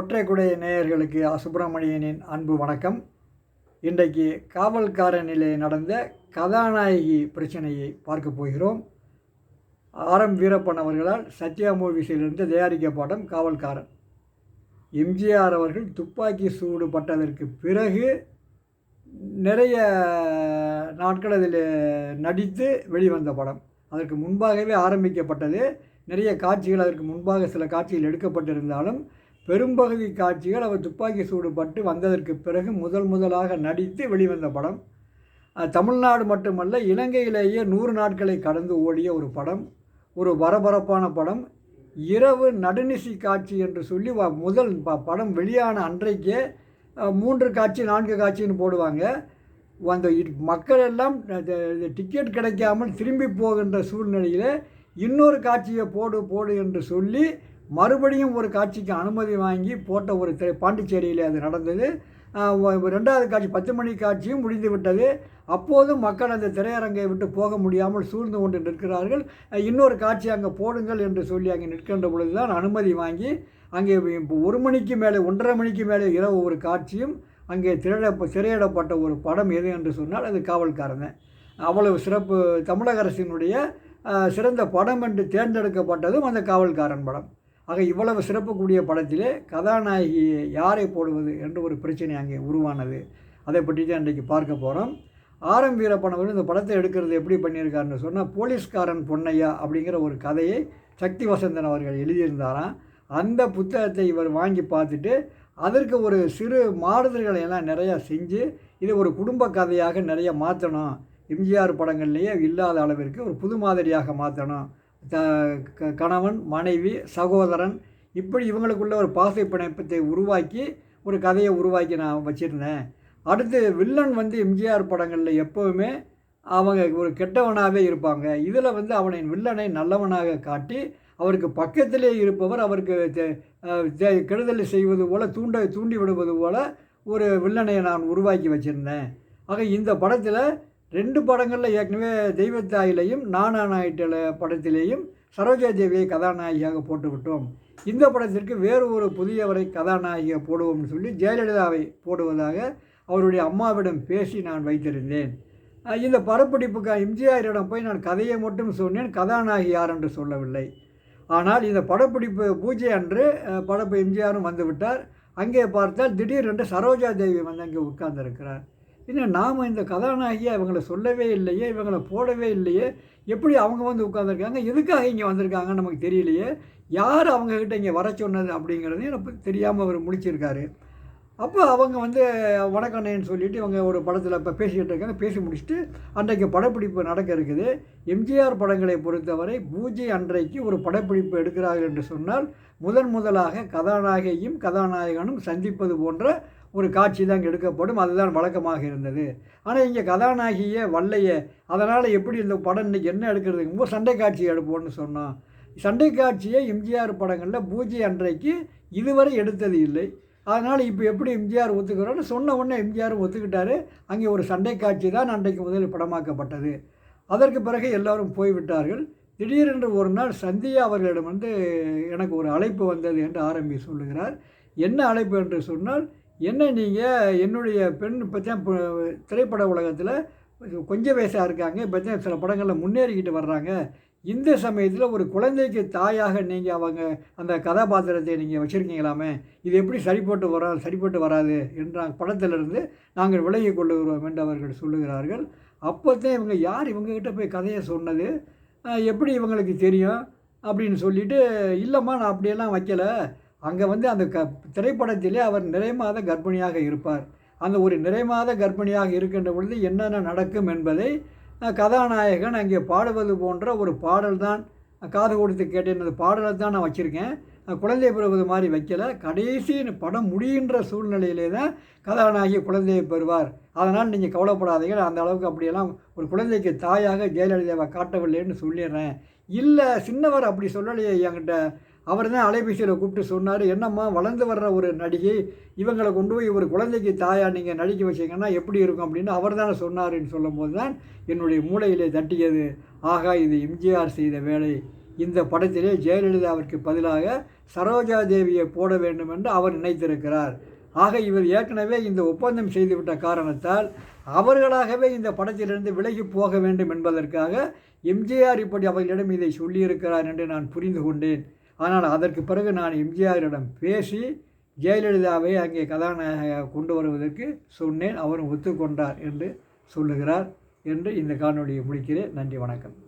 ஒற்றைக்குடை நேயர்களுக்கு சுப்பிரமணியனின் அன்பு வணக்கம். இன்றைக்கு காவல்காரனிலே நடந்த கதாநாயகி பிரச்சனையை பார்க்க போகிறோம். ஆரம் வீரப்பன் அவர்களால் சத்யா மூவிஸிலிருந்து தயாரிக்கப்படும் காவல்காரன். எம்ஜிஆர் அவர்கள் துப்பாக்கி சூடு பட்டதற்கு பிறகு நிறைய நாட்கள் அதில் நடித்து வெளிவந்த படம். அதற்கு முன்பாகவே ஆரம்பிக்கப்பட்டது. நிறைய காட்சிகள் அதற்கு முன்பாக சில காட்சிகள் எடுக்கப்பட்டிருந்தாலும் பெரும்பகுதி காட்சிகள் அவர் துப்பாக்கி சூடு பட்டு வந்ததற்கு பிறகு முதல் முதலாக நடித்து வெளிவந்த படம். தமிழ்நாடு மட்டுமல்ல இலங்கையிலேயே நூறு நாட்களை கடந்து ஓடிய ஒரு படம் ஒரு பரபரப்பான படம். இரவு நடுநிசி காட்சி என்று சொல்லி வ- முதல் படம் வெளியான அன்றைக்கே மூன்று காட்சி நான்கு காட்சின்னு போடுவாங்க. அந்த மக்கள் எல்லாம் டிக்கெட் கிடைக்காமல் திரும்பி போகின்ற சூழ்நிலையில் இன்னொரு காட்சியை போடு போடு என்று சொல்லி மறுபடியும் ஒரு காட்சிக்கு அனுமதி வாங்கி போட்ட ஒரு திரை பாண்டிச்சேரியில் அது நடந்தது. ரெண்டாவது காட்சி பத்து மணி காட்சியும் முடிந்து விட்டது. அப்போதும் மக்கள் அந்த திரையரங்கை விட்டு போக முடியாமல் சூழ்ந்து கொண்டு நிற்கிறார்கள். இன்னொரு காட்சி அங்கே போடுங்கள் என்று சொல்லி அங்கே நிற்கின்ற பொழுது தான் அனுமதி வாங்கி அங்கே இப்போ ஒரு மணிக்கு மேலே ஒன்றரை மணிக்கு மேலே இரவு ஒரு காட்சியும் அங்கே திரையிட திரையிடப்பட்ட ஒரு படம் எது என்று சொன்னால் அது காவல்காரன். அவ்வளவு சிறப்பு தமிழக அரசினுடைய சிறந்த படம் என்று தேர்ந்தெடுக்கப்பட்டதும் அந்த காவல்காரன் படம். ஆக இவ்வளவு சிறப்புக்கூடிய படத்திலே கதாநாயகியை யாரை போடுவது என்ற ஒரு பிரச்சனை அங்கே உருவானது. அதை பற்றி தான் இன்றைக்கு பார்க்க போகிறோம் ஆரம் வீரப்பன் அவர்கள் இந்த படத்தை எடுக்கிறது எப்படி பண்ணியிருக்காருன்னு சொன்னால் போலீஸ்காரன் பொன்னையா அப்படிங்கிற ஒரு கதையை சக்தி வசந்தன் அவர்கள் எழுதியிருந்தாராம். அந்த புத்தகத்தை இவர் வாங்கி பார்த்துட்டு அதற்கு ஒரு சிறு மாறுதல்களை எல்லாம் நிறையா செஞ்சு இதை ஒரு குடும்ப கதையாக நிறைய மாற்றணும் எம்ஜிஆர் படங்கள்லேயே இல்லாத அளவிற்கு ஒரு புது மாதிரியாக மாற்றணும் த கணவன் மனைவி சகோதரன் இப்படி இவங்களுக்குள்ள ஒரு பாசை பிணைப்பத்தை உருவாக்கி ஒரு கதையை உருவாக்கி நான் வச்சுருந்தேன். அடுத்து வில்லன் வந்து எம்ஜிஆர் படங்களில் எப்போவுமே அவங்க ஒரு கெட்டவனாகவே இருப்பாங்க. இதில் வந்து அவனை வில்லனை நல்லவனாக காட்டி அவருக்கு பக்கத்திலே இருப்பவர் அவருக்கு கெடுதல் கெடுதலை செய்வது போல் தூண்ட தூண்டி விடுவது போல் ஒரு வில்லனை நான் உருவாக்கி வச்சுருந்தேன். ஆக இந்த படத்தில் ரெண்டு படங்களில் ஏற்கனவே தெய்வத்தாயிலையும் நானா நாயிட்டல படத்திலேயும் சரோஜா தேவியை கதாநாயகியாக போட்டுவிட்டோம். இந்த படத்திற்கு வேறு ஒரு புதியவரை கதாநாயகியாக போடுவோம்னு சொல்லி ஜெயலலிதாவை போடுவதாக அவருடைய அம்மாவிடம் பேசி நான் வைத்திருந்தேன். இந்த படப்பிடிப்புக்கு எம்ஜிஆரிடம் போய் நான் கதையை மட்டும் சொன்னேன் கதாநாயகி யார் என்று சொல்லவில்லை. ஆனால் இந்த படப்பிடிப்பு பூஜை அன்று படப்பு எம்ஜிஆரும் வந்துவிட்டார் அங்கே பார்த்தால் திடீரென்று சரோஜா தேவி வந்து அங்கே உட்கார்ந்திருக்கிறார். இன்னும் நாம் இந்த கதாநாயகியை இவங்களை சொல்லவே இல்லையே இவங்களை போடவே இல்லையே? எப்படி அவங்க வந்து உட்காந்துருக்காங்க எதுக்காக இங்கே வந்திருக்காங்கன்னு நமக்கு தெரியலையே? யார் அவங்கக்கிட்ட இங்கே வர சொன்னது அப்படிங்கிறதையும் எனக்கு தெரியாமல் அவர் முடிச்சிருக்காரு அப்போ அவங்க வந்து வணக்கண்ணேன்னு சொல்லிட்டு இவங்க ஒரு படத்தில் இப்போ பேசிக்கிட்டு இருக்காங்க. பேசி முடிச்சுட்டு அன்றைக்கு படப்பிடிப்பு நடக்க இருக்குது. எம்ஜிஆர் படங்களை பொறுத்தவரை பூஜை அன்றைக்கு ஒரு படப்பிடிப்பு எடுக்கிறார்கள் என்று சொன்னால் முதன் முதலாக கதாநாயகியும் கதாநாயகனும் சந்திப்பது போன்ற ஒரு காட்சி தான் எடுக்கப்படும் அதுதான் வழக்கமாக இருந்தது. ஆனால் இங்கே கதாநாயகியே வல்லையே அதனால் எப்படி இந்த படம் இன்னைக்கு என்ன எடுக்கிறது ரொம்ப சண்டை காட்சி எடுப்போம்னு சொன்னோம் சண்டை காட்சியை எம்ஜிஆர் படங்களில் பூஜை அன்றைக்கு இதுவரை எடுத்தது இல்லை. அதனால் இப்போ எப்படி எம்ஜிஆர் ஒத்துக்கிறோன்னு சொன்ன உடனே எம்ஜிஆர் ஒத்துக்கிட்டாரு. அங்கே ஒரு சண்டை காட்சி தான் அன்றைக்கு முதலில் படமாக்கப்பட்டது. அதற்கு பிறகு எல்லாரும் போய்விட்டார்கள். திடீரென்று ஒரு நாள் சந்தியா அவர்களிடம் வந்து எனக்கு ஒரு அழைப்பு வந்தது என்று ஆரம்பி சொல்லுகிறார். என்ன அழைப்பு என்று சொன்னால் என்ன நீங்கள் என்னுடைய பெண் இப்போ தான் திரைப்பட உலகத்தில் கொஞ்சம் வயசாக இருக்காங்க. இப்போ தான் சில படங்களில் முன்னேறிக்கிட்டு வர்றாங்க. இந்த சமயத்தில் ஒரு குழந்தைக்கு தாயாக நீங்கள் அவங்க அந்த கதாபாத்திரத்தை நீங்கள் வச்சுருக்கீங்களாமே இது எப்படி சரிப்பட்டு வரா சரிப்பட்டு வராது என்ற படத்திலிருந்து நாங்கள் விலகி கொள்ளுகிறோம் என்று அவர்கள் சொல்லுகிறார்கள். அப்போத்தான் இவங்க யார்? இவங்ககிட்ட போய் கதையை சொன்னது எப்படி இவங்களுக்கு தெரியும் அப்படின்னு சொல்லிவிட்டு இல்லைம்மா நான் அப்படியெல்லாம் வைக்கல. அங்கே வந்து அந்த க திரைப்படத்திலே அவர் நிறைமாத கர்ப்பிணியாக இருப்பார். அந்த ஒரு நிறைமாத கர்ப்பிணியாக இருக்கின்ற பொழுது என்னென்ன நடக்கும் என்பதை கதாநாயகன் அங்கே பாடுவது போன்ற ஒரு பாடல் தான் காது கொடுத்து கேட்டேன் அந்த பாடலை தான் நான் வச்சுருக்கேன். குழந்தை பெறுவது மாதிரி வைக்கல. கடைசி படம் முடிகின்ற சூழ்நிலையிலே தான் கதாநாயகி குழந்தையை பெறுவார். அதனால் நீங்கள் கவலைப்படாதீங்க. அந்த அளவுக்கு அப்படியெல்லாம் ஒரு குழந்தைக்கு தாயாக ஜெயலலிதாவை காட்டவில்லைன்னு சொல்லிடுறேன். இல்லை சின்னவர் அப்படி சொல்லலையே என்கிட்ட. அவர் தான் அலைபேசியில் கூப்பிட்டு சொன்னார் என்னம்மா வளர்ந்து வர்ற ஒரு நடிகை இவங்களை கொண்டு போய் ஒரு குழந்தைக்கு தாயா நீங்கள் நடிக்க வச்சீங்கன்னா எப்படி இருக்கும்? அப்படின்னு அவர் தானே சொன்னாருன்னு சொல்லும்போது தான் என்னுடைய மூளையிலே தட்டியது. ஆகா இது எம்ஜிஆர் செய்த வேலை. இந்த படத்திலே ஜெயலலிதாவிற்கு பதிலாக சரோஜா தேவியை போட வேண்டும் என்று அவர் நினைத்திருக்கிறார். ஆக இவர் ஏற்கனவே இந்த ஒப்பந்தம் செய்துவிட்ட காரணத்தால் அவர்களாகவே இந்த படத்திலிருந்து விலகி போக வேண்டும் என்பதற்காக எம்ஜிஆர் இப்படி அவர்களிடம் இதை சொல்லியிருக்கிறார் என்று நான் புரிந்து கொண்டேன். ஆனால் அதற்கு பிறகு நான் எம்ஜிஆரிடம் பேசி ஜெயலலிதாவை அங்கே கதாநாயக கொண்டு வருவதற்கு சொன்னேன். அவரும் ஒத்துக்கொண்டார் என்று சொல்லுகிறார் என்று இந்த காணொலியை முடிக்கிறேன். நன்றி வணக்கம்.